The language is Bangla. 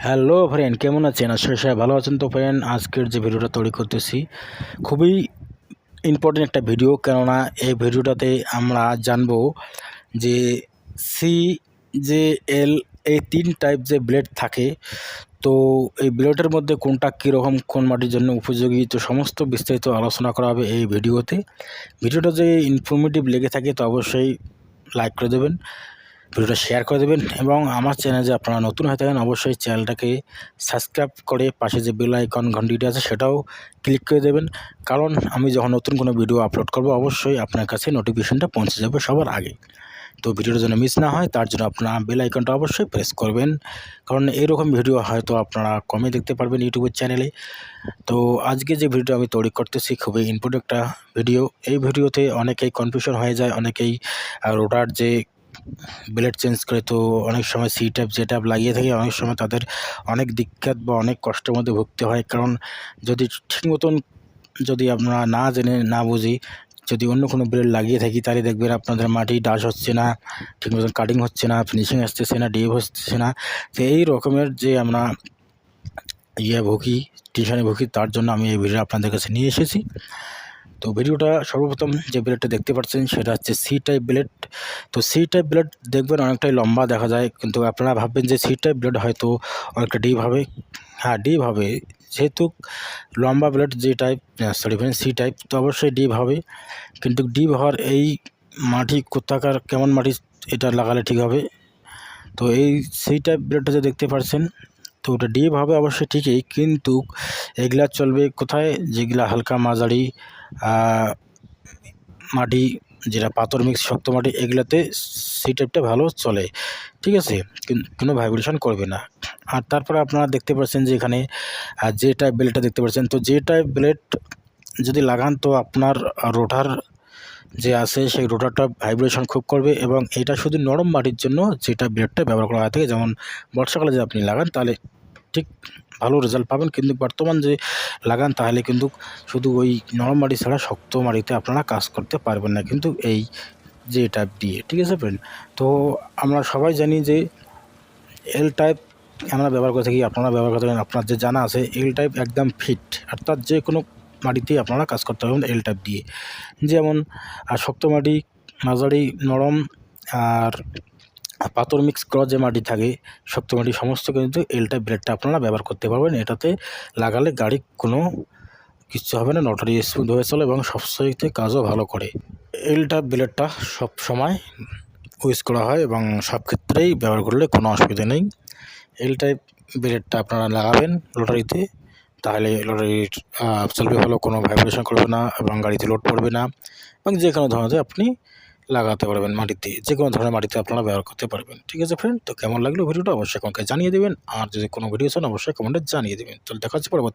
হ্যালো ফ্রেন্ড কেমন আছেন? আসলে সবাই ভালো আছেন। তো ফ্রেন্ড আজকের যে ভিডিওটা তৈরি করতেছি, খুবই ইম্পর্টেন্ট একটা ভিডিও কেননা এই ভিডিওটাতে আমরা জানব যে সি যে এল এই তিন টাইপ যে ব্লেড থাকে, তো এই ব্লেডের মধ্যে কোনটা কীরকম, কোন মাটির জন্য উপযোগী, তো সমস্ত বিস্তারিত আলোচনা করা হবে এই ভিডিওতে। ভিডিওটা যে ইনফরমেটিভ লেগে থাকে, তো অবশ্যই লাইক করে দেবেন। ভিডিওটা শেয়ার করে দেবেন এবং আমার চ্যানেলে আপনারা নতুন হয়ে থাকেন অবশ্যই চ্যানেলটাকে সাবস্ক্রাইব করে পাশে যে বেল আইকন ঘন্টিটি আছে সেটাও ক্লিক করে দেবেন। কারণ আমি যখন নতুন কোনো ভিডিও আপলোড করব, অবশ্যই আপনার কাছে নোটিফিকেশনটা পৌঁছে যাবে সবার আগে। তো ভিডিওটা যেন মিস না হয়, তার জন্য আপনারা বেল আইকনটা অবশ্যই প্রেস করবেন। কারণ এরকম ভিডিও হয়তো আপনারা কমে দেখতে পারবেন ইউটিউবের চ্যানেলে তো আজকে যে ভিডিওটা আমি তৈরি করতেছি খুবই ইম্পর্টেন্ট একটা ভিডিও এই ভিডিওতে অনেকেই কনফিউশন হয়ে যায়, অনেকেই রোটার যে ব্লেড চেঞ্জ করে, তো অনেক সময় সি ট্যাপ যে ট্যাপ লাগিয়ে থাকে, অনেক সময় তাদের অনেক দিক্কত বা অনেক কষ্টের মধ্যে ভুগতে হয়। কারণ যদি ঠিক মতন যদি আপনারা না জেনে, না বুঝি, যদি অন্য কোনো ব্লেড লাগিয়ে থাকি, তাহলে দেখবেন আপনাদের মাটি ডাস হচ্ছে না, ঠিক মতন কাটিং হচ্ছে না ফিনিশিং আসতেছে না ডিপ হচ্ছে না। তো এই রকমের যে আমরা ইয়ে ভুগি, টিউশনে ভুগি, তার জন্য আমি এই ভিডিও আপনাদের কাছে নিয়ে এসেছি। তো ভিডিওটা সর্বপ্রথম যে ব্লেডটা দেখতে পাচ্ছেন, সেটা হচ্ছে সি টাইপ ব্লেড। তো সি টাইপ ব্লেড দেখবেন অনেকটাই লম্বা দেখা যায়, কিন্তু আপনারা ভাববেন যে সি টাইপ ব্লেড হয়তো অনেকটা ডিপ হবে। হ্যাঁ ডিপ হবে। যেহেতু লম্বা ব্লেড যে টাইপ সরি সি টাইপ তো অবশ্যই ডিপ হবে। কিন্তু ডিপ হওয়ার এই মাটি কোথাকার, কেমন মাটি এটা লাগালে ঠিক হবে? তো এই সি টাইপ ব্লেডটা যে দেখতে পাচ্ছেন তো ওটা ডিপ হবে অবশ্যই ঠিকই, কিন্তু এগুলা চলবে কোথায়? যেগুলা হালকা মাঝারি মাটি যেটা পাথর মিক্স শক্ত মাটি এগুলোতে সি টাইপটা ভালো চলে। ঠিক আছে? কোনো ভাইব্রেশন করবে না। আর তারপরে আপনারা দেখতে পাচ্ছেন যে এখানে যে টাইপ ব্লেডটা দেখতে পাচ্ছেন, তো যে টাইপ ব্লেড যদি লাগান, তো আপনার রোটার যে আছে, সেই রোটারটা ভাইব্রেশন খুব করবে এবং এটা শুধু নরম মাটির জন্য যেটা ব্লেডটা ব্যবহার করা হয়ে। থাকে যেমন বর্ষাকালে যদি আপনি লাগান, তাহলে ঠিক ভালো রেজাল্ট পাবেন। কিন্তু বর্তমান যে লাগান, তাহলে কিন্তু শুধু ওই নরম মাটি ছাড়া শক্ত মাটিতে আপনারা কাজ করতে পারবেন না। কিন্তু এই যে টাইপ দিয়ে, ঠিক আছে ফ্রেন্ড তো আমরা সবাই জানি যে এল টাইপ আমরা ব্যবহার করে থাকি, আপনারা ব্যবহার করতে পারেন আপনার যে জানা আছে এল টাইপ একদম ফিট অর্থাৎ যে কোনো মাটিতেই আপনারা কাজ করতে পারবেন এল টাইপ দিয়ে। যেমন শক্ত মাটি মাঝারি, নরম আর পাথর মিক্স করা যে মাটি থাকে, শক্ত মাটি সমস্ত কিন্তু এল টাইপ ব্লেডটা আপনারা ব্যবহার করতে পারবেন। এটাতে লাগালে গাড়ি কোনো কিচ্ছু হবে না, নটারি স্মুথ হয়ে চলে এবং সবসাইতে কাজও ভালো করে। এল টাইপ ব্লেডটা সব সময় ইউজ করা হয় এবং সব ক্ষেত্রেই ব্যবহার করলে কোনো অসুবিধা নেই। এল টাইপ ব্লেডটা আপনারা লাগাবেন লটারিতে, তাহলে লটারির চলবে ভালো, কোনো ভাইব্রেশন করবে না এবং গাড়িতে লোড পড়বে না এবং যে কোনো ধরনের আপনি লাগাতে পারবেন মাটিতে। যে কোনো ধরনের মাটিতে আপনারা ব্যবহার করতে পারবেন। ঠিক আছে ফ্রেন্ড তো কেমন লাগল ভিডিওটা? অবশ্যই আমাকে জানিয়ে দেবেন। আর যদি কোনো ভিডিও চান, অবশ্যই কমেন্টে জানিয়ে দেবেন। তাহলে দেখা হচ্ছে পরবর্তী